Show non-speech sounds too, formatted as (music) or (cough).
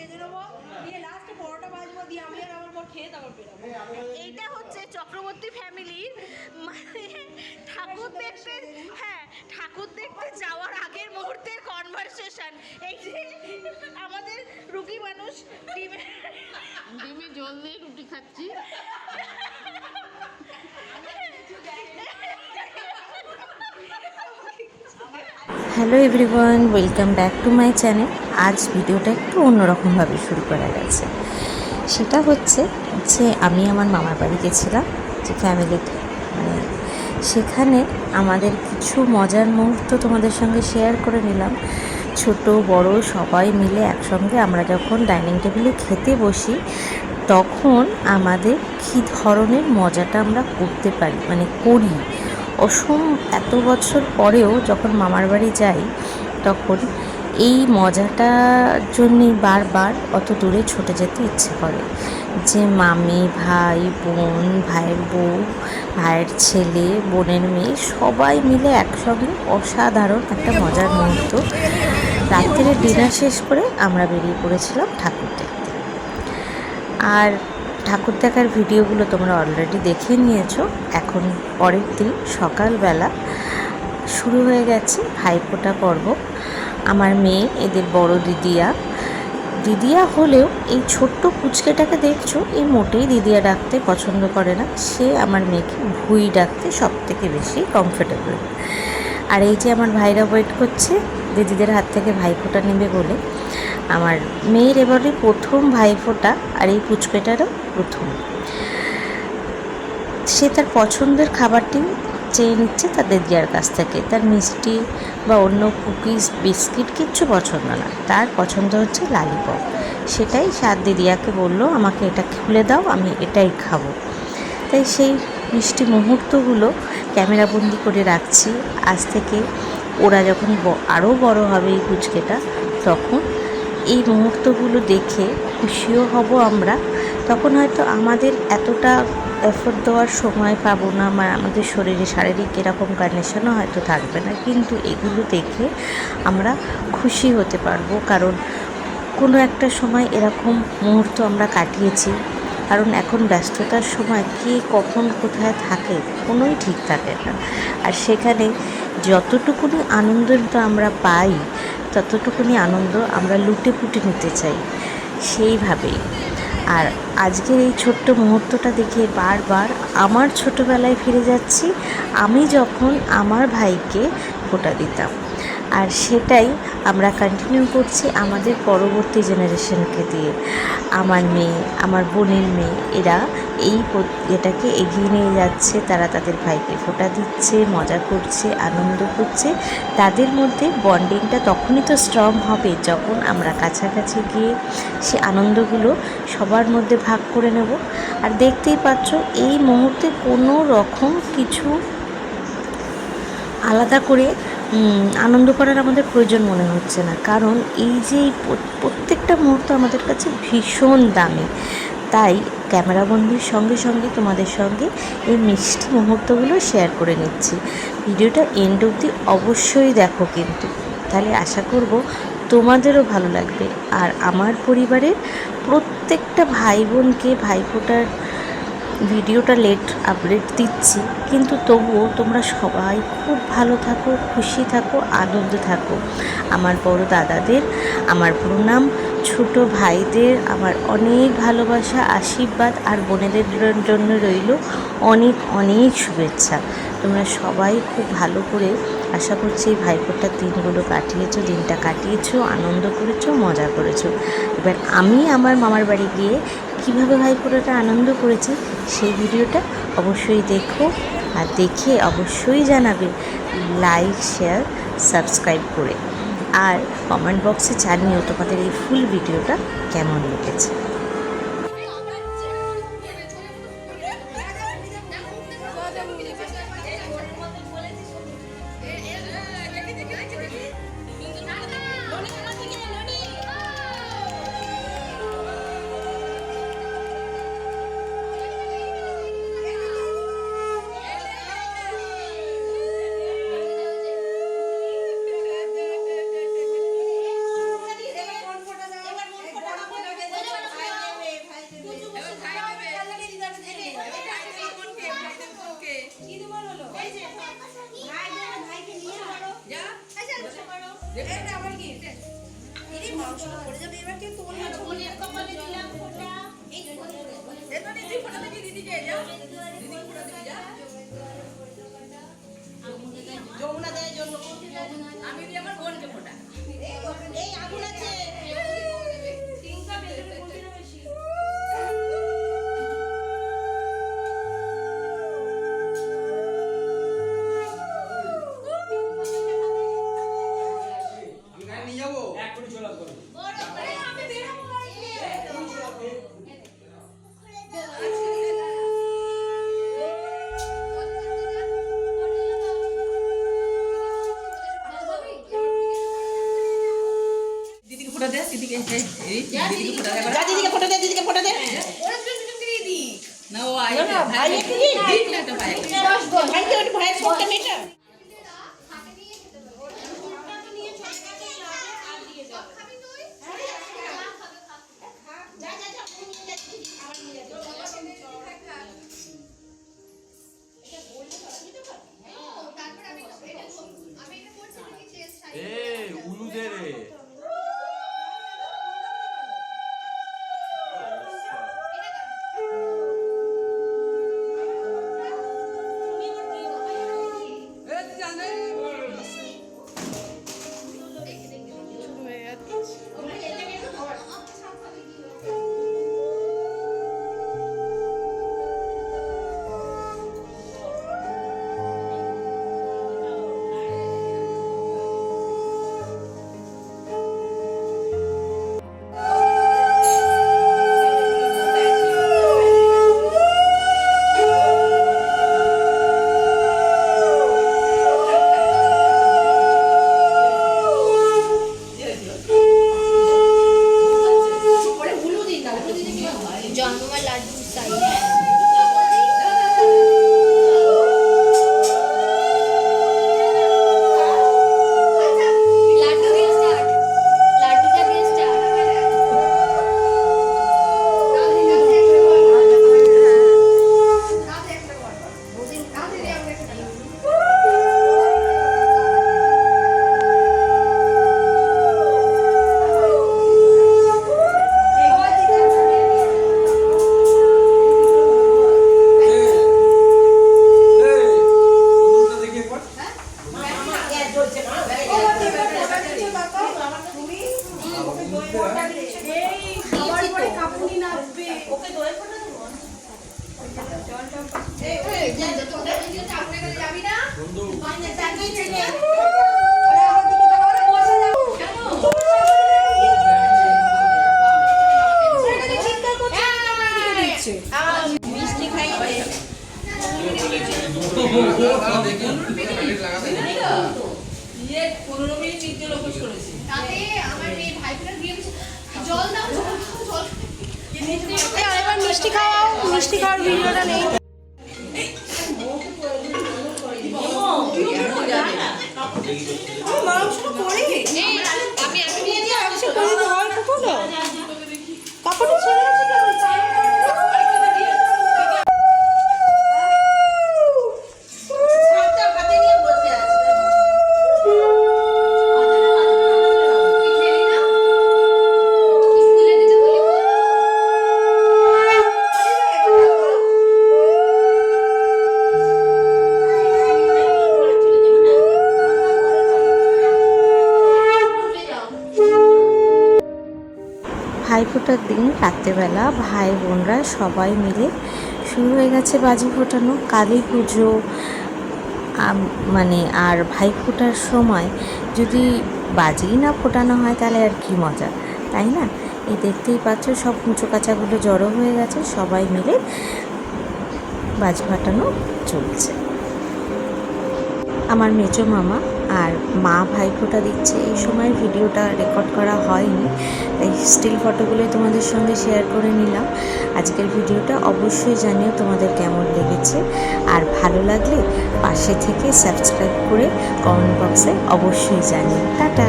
সেজে নেব দিয়ে লাস্টে পরোটা ভাজবো দিয়ে আমি আর আমার বর খেয়ে তারপর বেরোবো। এইটা হচ্ছে চক্রবর্তী ফ্যামিলির মানে ঠাকুর দেখতে হ্যাঁ ঠাকুর দেখতে যাওয়ার আগের মুহূর্তের কনভারসেশন এই যে আমাদের রুগী মানুষ ডিমে ডিমে জল দিয়ে রুটি খাচ্ছি। (laughs) Hello everyone, welcome back to my channel. আজ ভিডিওটা একটু অন্যরকমভাবে শুরু করা গেছে। সেটা হচ্ছে যে আমি আমার মামার বাড়ি গেছিলাম, যে ফ্যামিলিতে মানে সেখানে আমাদের কিছু মজার মুহূর্ত তোমাদের সঙ্গে শেয়ার করে নিলাম। ছোট, বড়, সবাই মিলে একসঙ্গে আমরা যখন ডাইনিং টেবিলে খেতে বসি, তখন আমাদের কী ধরনের মজাটা আমরা করতে পারি মানে করি। অসম এত বছর পরেও যখন মামার বাড়ি যাই, তখন এই মজাটার জন্যই বারবার অত দূরে ছুটে যেতে ইচ্ছে করে। যে মামি, ভাই, বোন, ভাইয়ের বউ, ভাইয়ের ছেলে, বোনের মেয়ে, সবাই মিলে একসঙ্গে অসাধারণ একটা মজার মুহূর্ত। রাত্রে ডিনার শেষ করে আমরা বেরিয়ে পড়েছিলাম ঠাকুর দেখতে। আর ঠাকুর দেখার ভিডিওগুলো তোমরা অলরেডি দেখে নিয়েছো। এখন পরের দিন সকালবেলা শুরু হয়ে গেছে ভাইফোঁটা পর্ব। আমার মেয়ে, এদের বড় দিদিয়া। দিদিয়া হলেও এই ছোট্ট পুচকেটাকে দেখছ, এই মোটেই দিদিয়া ডাকতে পছন্দ করে না। সে আমার মেয়েকে ভুই ডাকতে সব থেকে বেশি কমফোর্টেবল আর এই যে আমার ভাইরা ওয়েট করছে, দিদিদের হাত থেকে ভাইফোঁটা নেবে বলে। আমার মেয়ের এবারে প্রথম ভাইফোঁটা আর এই পুচকেটারও প্রথম। সে তার পছন্দের খাবারটি চেয়ে নিচ্ছে তার দিদিয়ার কাছ থেকে। তার মিষ্টি বা অন্য কুকিজ, বিস্কিট কিচ্ছু পছন্দ না। তার পছন্দ হচ্ছে লালিপপ। সেটাই সাত দিদিয়াকে বলল, আমাকে এটা খুলে দাও, আমি এটাই খাব। তাই সেই মিষ্টি মুহূর্তগুলো ক্যামেরাবন্দি করে রাখছি। আজ থেকে ওরা যখন আরও বড় হবে এই কুচকেটা তখন এই মুহূর্তগুলো দেখে খুশিও হব আমরা। তখন হয়তো আমাদের এতটা এফোর্ট দেওয়ার সময় পাবো না বা আমাদের শরীরে শারীরিক এরকম কন্ডিশনও হয়তো থাকবে না, কিন্তু এগুলো দেখে আমরা খুশি হতে পারব। কারণ কোনো একটা সময় এরকম মুহূর্ত আমরা কাটিয়েছি কারণ এখন ব্যস্ততার সময় কে কখন কোথায় থাকে কোনোই ঠিক থাকে না। আর সেখানে যতটুকুনি আনন্দটা আমরা পাই, ততটুকুনি আনন্দ আমরা লুটে পুটে নিতে চাই, সেইভাবেই। আর আজকের এই ছোট্ট মুহূর্তটা দেখে বারবার আমার ছোটোবেলায় ফিরে যাচ্ছি, আমি যখন আমার ভাইকে ফোঁটা দিতাম। আর সেটাই আমরা কন্টিনিউ করছি আমাদের পরবর্তী জেনারেশনকে দিয়ে। আমার মেয়ে, আমার বোনের মেয়ে, এরা এই এটাকে এগিয়ে নিয়ে যাচ্ছে, তারা তাদের ভাইকে ফোঁটা দিচ্ছে, মজা করছে, আনন্দ করছে। তাদের মধ্যে বন্ডিংটা তখনই তো স্ট্রং হবে যখন আমরা কাছাকাছি গিয়ে সে আনন্দগুলো সবার মধ্যে ভাগ করে নেব। আর দেখতেই পাচ্ছ, এই মুহূর্তে কোনো রকম কিছু আলাদা করে আনন্দ করার আমাদের প্রয়োজন মনে হচ্ছে না। কারণ এই যে প্রত্যেকটা মুহূর্ত আমাদের কাছে ভীষণ দামি। তাই ক্যামেরাবন্দির সঙ্গে সঙ্গে তোমাদের সঙ্গে এই মিষ্টি মুহূর্তগুলো শেয়ার করে নিচ্ছি। ভিডিওটা এন্ড অবধি অবশ্যই দেখো কিন্তু। তাহলে আশা করব তোমাদেরও ভালো লাগবে। আর আমার পরিবারের প্রত্যেকটা ভাই বোনকে, ভাইফোঁটার ভিডিওটা লেট আপডেট দিচ্ছি, কিন্তু তবুও তোমরা সবাই খুব ভালো থাকো, খুশি থাকো, আনন্দে থাকো। আমার বড় দাদাদের, আমার প্রণাম ছোট ভাইদের, আমার অনেক ভালোবাসা, আশীর্বাদ আর বোনেদের জন্য রইল অনেক অনেক শুভেচ্ছা। তোমরা সবাই খুব ভালো করে আশা করছি এই ভাইফোঁটার দিনগুলো কাটিয়েছো, দিনটা কাটিয়েছো, আনন্দ করেছ, মজা করেছ। এবার আমি আমার মামার বাড়ি গিয়ে কীভাবে ভাইফোঁটাটা আনন্দ করেছে সেই ভিডিওটা অবশ্যই দেখো আর দেখে অবশ্যই জানাবে। লাইক শেয়ার সাবস্ক্রাইব করে। আর কমেন্ট বক্সে জানিও তোমাদের এই ফুল ভিডিওটা কেমন লেগেছে। দিদিকে দিদিকে ফোটা দে দিদিকে ফোটা দে না ও আই ভাই একটু দি দিন একটা ভাই ভাই কে মিষ্টি খাওয়াও মিষ্টি খাওয়ার ভিডিওটা নেই ভাইফোঁটার দিন রাত্রেবেলা ভাই বোনরা সবাই মিলে শুরু হয়ে গেছে বাজি ফোটানো। কালী পুজো মানে আর ভাইফোঁটার সময় যদি বাজিই না ফোটানো হয় তাহলে আর কি মজা, তাই না? এই দেখতেই পাচ্ছ সব কুঁচো কাচাগুলো জড়ো হয়ে গেছে, সবাই মিলে বাজি ফাটানো চলছে। আমার মেজো মামা আর মা ভাইফোঁটা দিচ্ছে। এই সময় ভিডিওটা রেকর্ড করা হয়নি, তাই স্টিল ফটোগুলোই তোমাদের সঙ্গে শেয়ার করে নিলাম। আজকের ভিডিওটা অবশ্যই জানিও তোমাদের কেমন লেগেছে। আর ভালো লাগলে পাশে থেকে সাবস্ক্রাইব করে কমেন্ট বক্সে অবশ্যই জানিও। টাটা!